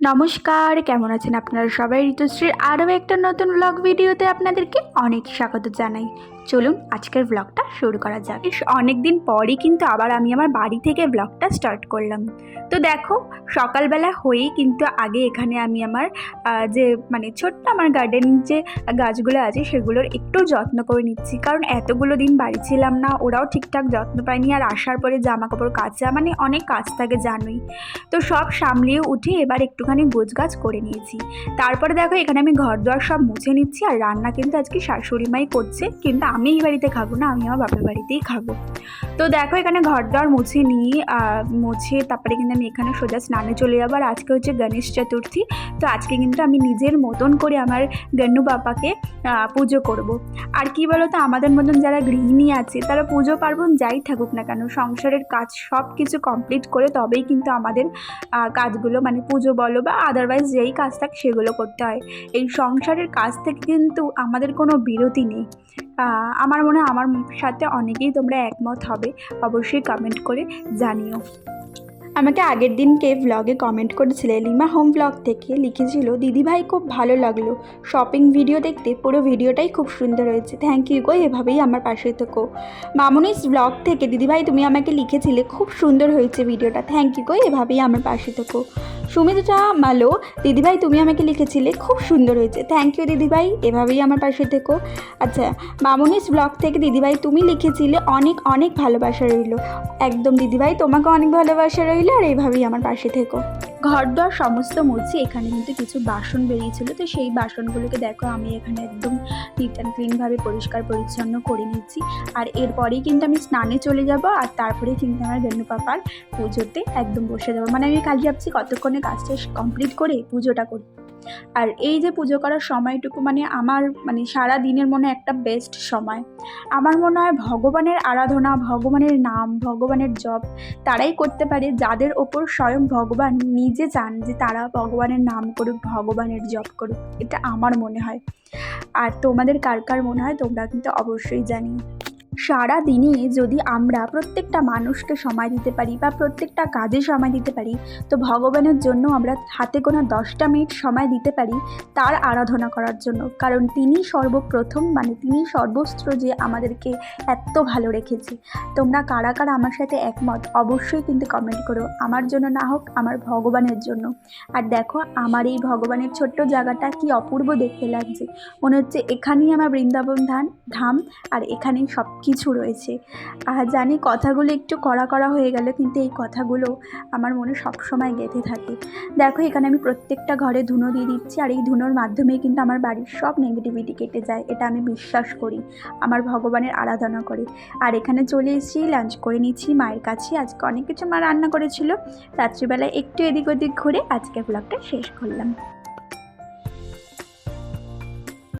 নমস্কার, কেমন আছেন আপনারা সবাই? ঋতুশ্রীর আরও একটা নতুন ব্লগ ভিডিওতে আপনাদেরকে অনেক স্বাগত জানাই। চলুন আজকের ব্লগটা শুরু করা যাক। অনেক দিন পরই কিন্তু আবার আমি আমার বাড়ি থেকে ব্লগটা স্টার্ট করলাম। তো দেখো, সকালবেলা হয়েই কিন্তু আগে এখানে আমি আমার যে মানে ছোট্ট আমার গার্ডেন যে গাছগুলো আছে সেগুলোর একটু যত্ন করে নিচ্ছি। কারণ এতগুলো দিন বাড়ি ছিলাম না, ওরাও ঠিকঠাক যত্ন পায়নি। আর আসার পরে জামা কাপড় কাচা মানে অনেক কাজ থাকে জানোই। তো সব সামলিয়ে উঠে এবার একটুখানি গোছগাছ করে নিয়েছি। তারপরে দেখো এখানে আমি ঘর দুয়ার সব মুছে নিচ্ছি আর রান্না কিন্তু আজকে শাশুড়ি মাই করছে। কিন্তু আমি এই বাড়িতে খাব না আমি আমার বাপের বাড়িতেই খাব। তো দেখো এখানে ঘর দুয়ার মুছে নিয়ে মুছে তারপরে কিন্তু আমি এখানে সোজা স্নানে চলে যাব। আর আজকে হচ্ছে গণেশ চতুর্থী তো আজকে কিন্তু আমি নিজের মতন করে আমার গন্নু আহ, পুজো করব। আর কি বলতো আমাদের মতন যারা গৃহিণী আছে তারা পুজো পার্বণ যাই থাকুক না কেন সংসারের কাজ সব কিছু কমপ্লিট করে তবেই কিন্তু আমাদের কাজগুলো মানে পুজো বলো বা আদারওয়াইজ যেই কাজ থাকে সেগুলো করতে হয়। এই সংসারের কাজ থেকে কিন্তু আমাদের কোনো বিরতি নেই। আমার মনে হয় আমার সাথে অনেকেই তোমরা একমত হবে। অবশ্যই কমেন্ট করে জানিও। আমাকে আগের দিনকে ব্লগে কমেন্ট করেছিলে, লিমা হোম ব্লগ থেকে লিখেছিল, দিদিভাই, খুব ভালো লাগল। শপিং ভিডিও দেখতে পুরো ভিডিওটাই খুব সুন্দর হয়েছে। থ্যাংক ইউ গো, এভাবেই আমার পাশে থেকো। মামুনিস ব্লগ থেকে, দিদিভাই, তুমি আমাকে লিখেছিলে, খুব সুন্দর হয়েছে ভিডিওটা থ্যাংক ইউ গো, এভাবেই আমার পাশে থেকো। সুমিত্রা মালো। দিদিভাই, তুমি আমাকে লিখেছিলে, খুব সুন্দর হয়েছে। থ্যাংক ইউ দিদিভাই, এভাবেই আমার পাশে থেকো। আচ্ছা মামুনিস ব্লগ থেকে দিদিভাই, তুমি লিখেছিলে, অনেক অনেক ভালোবাসা রইল। একদম দিদিভাই, তোমাকে অনেক ভালোবাসা রইল আর এইভাবেই আমার পাশে থেকো। ঘর দর সমস্ত মুছি, এখানে কিন্তু কিছু বাসন বেরিয়েছিল, তো সেই বাসনগুলোকে দেখো, আমি এখানে একদম নিট অ্যান্ড ক্লিনভাবে পরিষ্কার পরিচ্ছন্ন করে নিচ্ছি। আর এরপরেই কিন্তু আমি স্নানে চলে যাব, আর তারপরে কিন্তু আমার বেনু পাপার পুজোতে একদম বসে যাব। মানে আমি কাল ভাবছি কতক্ষণে কাজটা কমপ্লিট করে পুজোটা করি। আর এই যে পুজো করার সময়টুকু মানে আমার মানে সারা দিনের মনে একটা বেস্ট সময়। আমার মনে হয় ভগবানের আরাধনা, ভগবানের নাম, ভগবানের জপ তারাই করতে পারে যাদের ওপর স্বয়ং ভগবান নিজে চান যে তারা ভগবানের নাম করুক, ভগবানের জপ করুক। এটা আমার মনে হয়। আর তোমাদের কার কার মনে হয় তোমরা কিন্তু অবশ্যই জানিও। সারা দিনে যদি আমরা প্রত্যেকটা মানুষকে সময় দিতে পারি বা প্রত্যেকটা কাজে সময় দিতে পারি, তো ভগবানের জন্য আমরা হাতে কোনো দশটা মিনিট সময় দিতে পারি তার আরাধনা করার জন্য। কারণ তিনি সর্বপ্রথম মানে তিনি সর্বস্ত্র যে আমাদেরকে এত ভালো রেখেছে। তোমরা কারা কারা আমার সাথে একমত, অবশ্যই কিন্তু কমেন্ট করো। আমার জন্য না হোক, আমার ভগবানের জন্য। আর দেখো, আমার এই ভগবানের ছোট্ট জায়গাটা কি অপূর্ব দেখতে লাগছে। মনে হচ্ছে এখানেই আমার বৃন্দাবন ধান, ধাম, আর এখানেই সব কিছু রয়েছে। আর জানি কথাগুলো একটু কড়া করা হয়ে গেল কিন্তু এই কথাগুলো আমার মনে সবসময় গেঁথে থাকে। দেখো, এখানে আমি প্রত্যেকটা ঘরে ধুনো দিয়ে দিচ্ছি আর এই ধুনোর মাধ্যমেই কিন্তু আমার বাড়ির সব নেগেটিভিটি কেটে যায়, এটা আমি বিশ্বাস করি। আমার ভগবানের আরাধনা করে। আর এখানে চলে এসেছি লাঞ্চ করে নিচ্ছি মায়ের কাছে। আজকে অনেক কিছু মা রান্না করেছিল। রাত্রিবেলায় একটু এদিক ওদিক ঘুরে আজকে ব্লগটা শেষ করলাম।